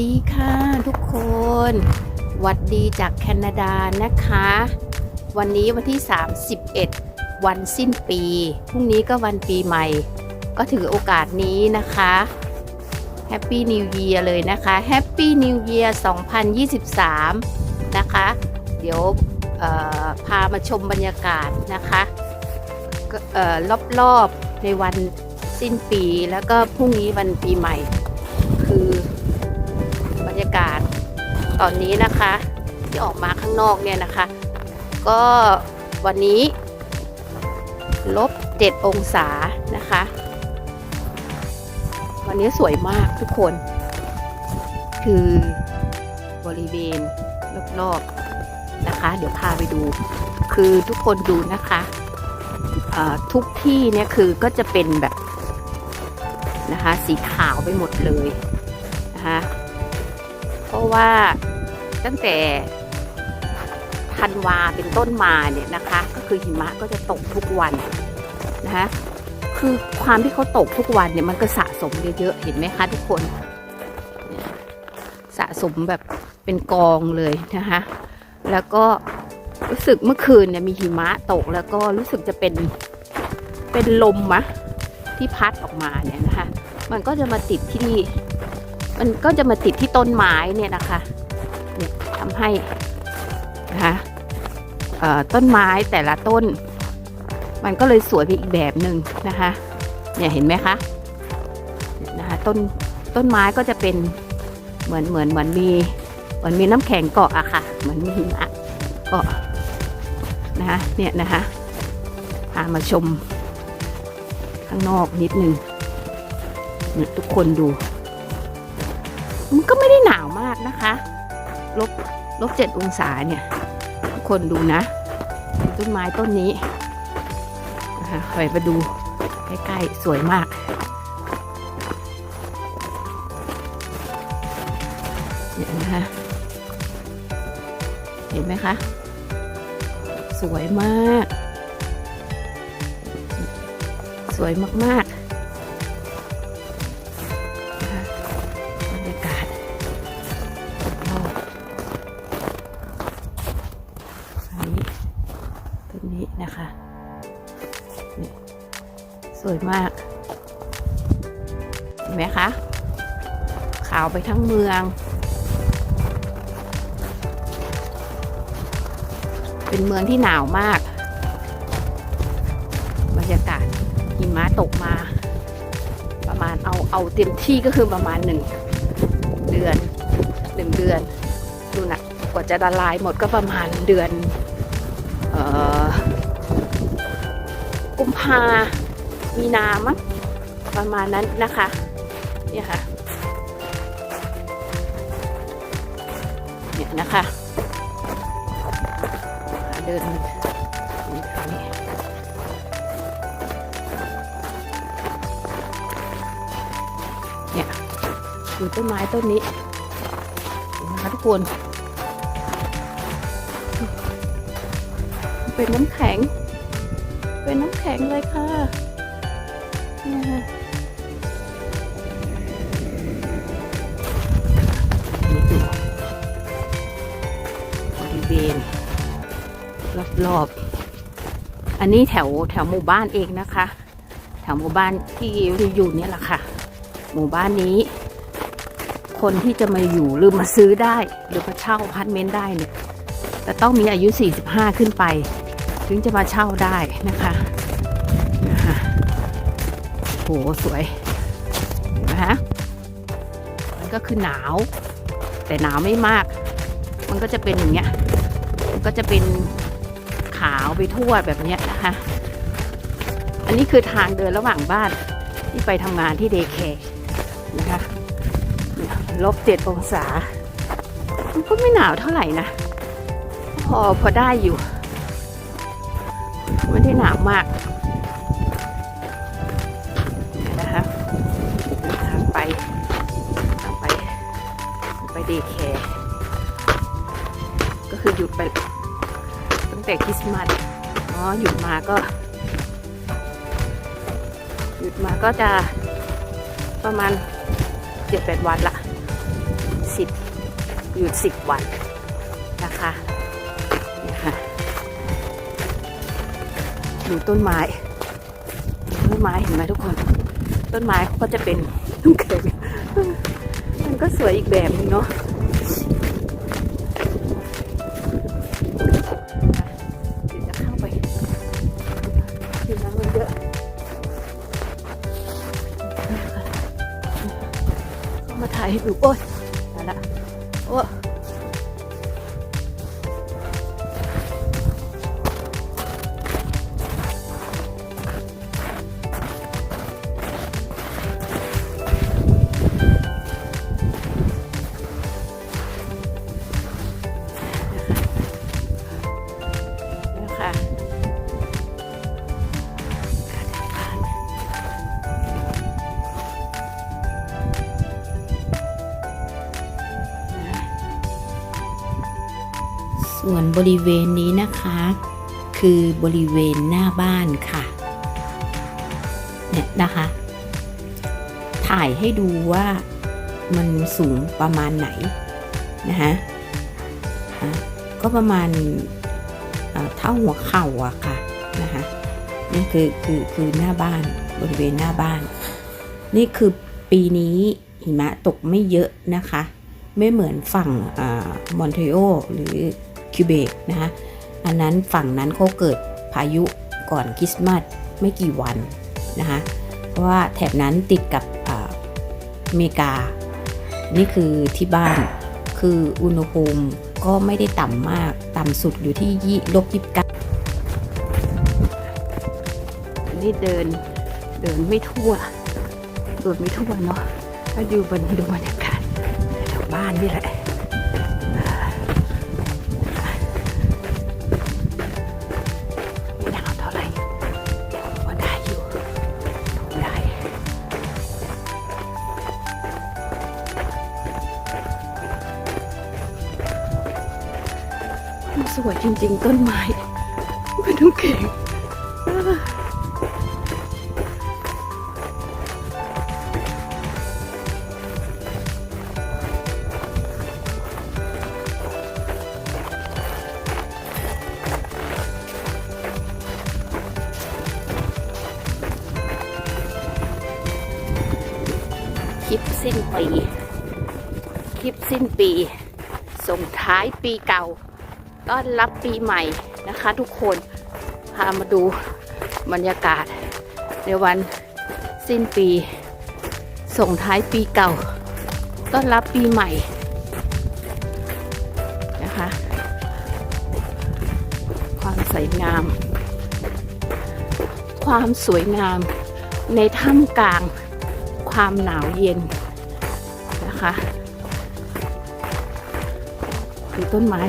ดีค่ะทุกคนหวัดดีจากแคนาดานะคะ วันนี้วันที่ 31 วันสิ้นปี พรุ่งนี้ก็วันปีใหม่ ก็ถือโอกาสนี้นะคะแฮปปี้นิว e ย r เลยนะคะแฮปปี้นิว e ย r 2023 นะคะ เดี๋ยวพามาชมบรรยากาศนะคะออรอบๆในวันสิ้นปีแล้วก็พรุ่งนี้วันปีใหม่ คือ ยากาศตอนนี้นะคะ ที่ออกมาข้างนอกเนี่ยนะคะ ก็วันนี้ ลบ 7 องศานะคะ วันนี้สวยมากทุกคน คือบริเวณรอบๆนะคะ เดี๋ยวพาไปดู คือทุกคนดูนะคะทุกที่เนี่ยคือก็จะเป็นแบบนะคะสีขาวไปหมดเลยนะคะ เพราะว่าตั้งแต่ธันวาเป็นต้นมาเนี่ยนะคะ ก็คือหิมะก็จะตกทุกวันนะคะคือความที่เขาตกทุกวันเนี่ยมันก็สะสมเยอะๆเห็นไหมคะทุกคน สะสมแบบเป็นกองเลยนะคะแล้วก็รู้สึกเมื่อคืนเนี่ยมีหิมะตกแล้วก็รู้สึกจะเป็นเป็นลมมะที่พัดออกมาเนี่ยนะคะ มันก็จะมาติดที่ มันก็จะมาติดที่ต้นไม้เนี่ยนะคะเนี่ยทำให้นะคะต้นไม้แต่ละต้น มันก็เลยสวยไปอีกแบบหนึ่งนะคะเนี่ยเห็นไหมคะนะคะต้นต้นไม้ก็จะเป็นเหมือนเหมือนเหมือนมีเหมือนมีน้ำแข็งเกาะอะค่ะ เหมือนมีหิมะเกาะนะคะเนี่ยนะคะพามาชมข้างนอกนิดนึงทุกคนดู มันก็ไม่ได้หนาวมากนะคะลบลบเจ็ดองศาเนี่ยทุกคนดูนะต้นไม้ต้นนี้นะคะไปมาดูใกล้ๆสวยมากเนี่ยนะคะเห็นไหมคะ สวยมาก สวยมาก นี้นะคะนี่สวยมากเห็นไหมคะขาวไปทั้งเมือง เป็นเมืองที่หนาวมาก บรรยากาศหิมะตกมา ประมาณเอาเอาเต็มที่ก็คือประมาณหนึ่งเดือนหนึ่งเดือนดูนะกว่าจะละลายหมดก็ประมาณเดือน เอ่อ มภามีนามั้งประมาณนั้นนะคะเนี่ยค่ะเนี่ยนะคะเดินเนี่ยดูต้นไม้ต้นนี้นไหมคะทุกคนเป็นน้ำแข็ง เป็นน้ำแข็งเลยค่ะนี่ค่ะบริเวณรอบๆ อันนี้แถวแถวหมู่บ้านเองนะคะ แถวหมู่บ้านที่อยู่เนี่ยแหละค่ะ หมู่บ้านนี้ คนที่จะมาอยู่หรือมาซื้อได้ หรือมาเช่าพาร์ตเมนต์ได้เนี่ยแต่ต้องมีอายุ 45 ขึ้นไป ถึงจะมาเช่าได้นะคะนะคะโหสวยเห็นไหมคะมันก็คือหนาว แต่หนาวไม่มาก มันก็จะเป็นอย่างเงี้ยมันก็จะเป็นขาวไปทั่วแบบเนี้ยนะคะอันนี้คือทางเดินระหว่างบ้านที่ไปทำงานที่เดย์แคร์นะคะลบเจ็ดองศา มันก็ไม่หนาวเท่าไหร่นะ พอพอได้อยู่ หนามากนะคะทางไปทางไปไปเดย์แคร์ก็คือหยุดไปตั้งแต่คริสต์มาสอ๋อหยุดมาก็ หยุดมาก็จะประมาณเจ็ดแปดวันละสิบหยุดสิบวันนะคะ ดูต้นไม้ ต้นไม้เห็นไหมทุกคน ต้นไม้เขาก็จะเป็นน้ำแข็งมันก็สวยอีกแบบนึงเนาะเดี๋ยวจะข้าไปดูน้ำมันเยอะนะคะเข้ามาถ่ายให้ดูโอ๊ยตาละโอ้ บริเวณนี้นะคะ คือบริเวณหน้าบ้านค่ะ เนี่ยนะคะ ถ่ายให้ดูว่ามันสูงประมาณไหนนะคะก็ประมาณเท่าหัวเข่าอะค่ะนะคะนี่คือคือคือหน้าบ้านบริเวณหน้าบ้าน นี่คือปีนี้หิมะตกไม่เยอะนะคะ ไม่เหมือนฝั่งมอนเทโอหรือ คิวเบกนะคะอันนั้นฝั่งนั้นเขาเกิดพายุก่อนคริสต์มาสไม่กี่วันนะคะเพราะว่าแถบนั้นติดกับอเมริกา นี่คือที่บ้านคืออุณหภูมิก็ไม่ได้ต่ำมากต่ำสุดอยู่ที่ยี่ลบยี่สิบเก้านี่เดินเดินไม่ทั่วเดินไม่ทั่วเนาะก็ดูบรรดูบรรยากาศแถวบ้านนี่แหละ วยจริง ๆ ต้นไม้ไม่ต้องเก่งคลิปสิ้นปี คลิปสิ้นปี ส่งท้ายปีเก่า ต้อนรับปีใหม่นะคะทุกคนพามาดูบรรยากาศ ในวันสิ้นปี ส่งท้ายปีเก่า ต้อนรับปีใหม่นะคะ ความสวยงาม ความสวยงามในถ้ำกลางความหนาวเย็นนะคะดูต้นไม้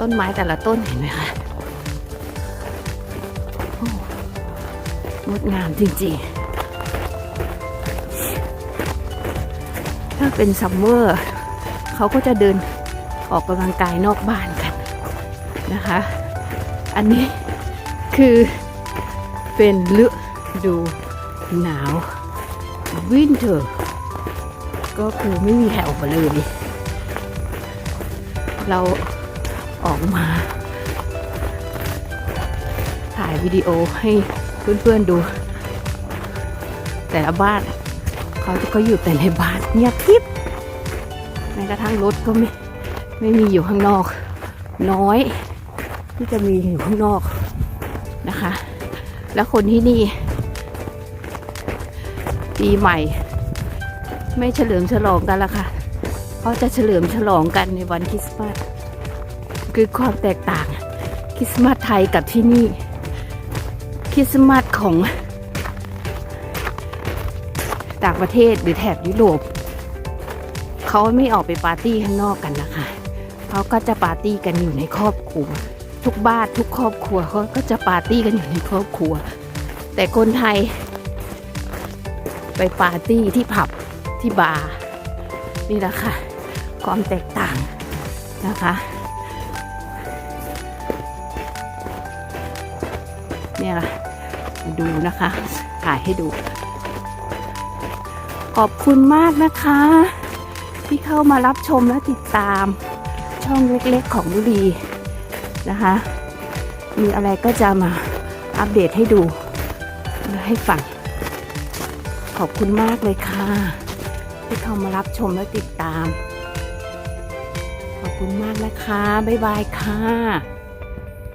ต้นไม้แต่ละต้นเห็นไหมคะงดงามจริงๆ ถ้าเป็นซัมเมอร์เขาก็จะเดินออกกำลังกายนอกบ้านกันนะคะ อันนี้คือเป็นฤดูหนาววินเทอร์ ก็คือไม่มีแถวมาเลย เรา ออกมา ถ่ายวิดีโอให้เพื่อนๆดู แต่ละบ้าน เขาก็อยู่แต่ในบ้านเงียบกริบแม้กระทั่งรถก็ไม่ไม่มีอยู่ข้างนอก น้อย ที่จะมีอยู่ข้างนอกนะคะ แล้วคนที่นี่ ปีใหม่ ไม่เฉลิมฉลองกันละค่ะเขาจะเฉลิมฉลองกันในวันคริสต์มาส คือความแตกต่าง คริสต์มาสไทยกับที่นี่ คริสต์มาสของต่างประเทศหรือแถบยุโรปเขาไม่ออกไปปาร์ตี้ข้างนอกกันนะคะเขาก็จะปาร์ตี้กันอยู่ในครอบครัว ทุกบ้านทุกครอบครัวเขาก็จะปาร์ตี้กันอยู่ในครอบครัว แต่คนไทย ไปปาร์ตี้ที่ผับที่บาร์นี่แหละค่ะ ความแตกต่างนะคะ เนี่ยค่ะดูนะคะ ถ่ายให้ดู ขอบคุณมากนะคะ ที่เข้ามารับชมและติดตาม ช่องเล็กๆของบุรีนะคะ มีอะไรก็จะมาอัปเดตให้ดูและให้ฟัง ขอบคุณมากเลยค่ะ ที่เข้ามารับชมและติดตาม ขอบคุณมากนะคะ บ๊ายบายค่ะ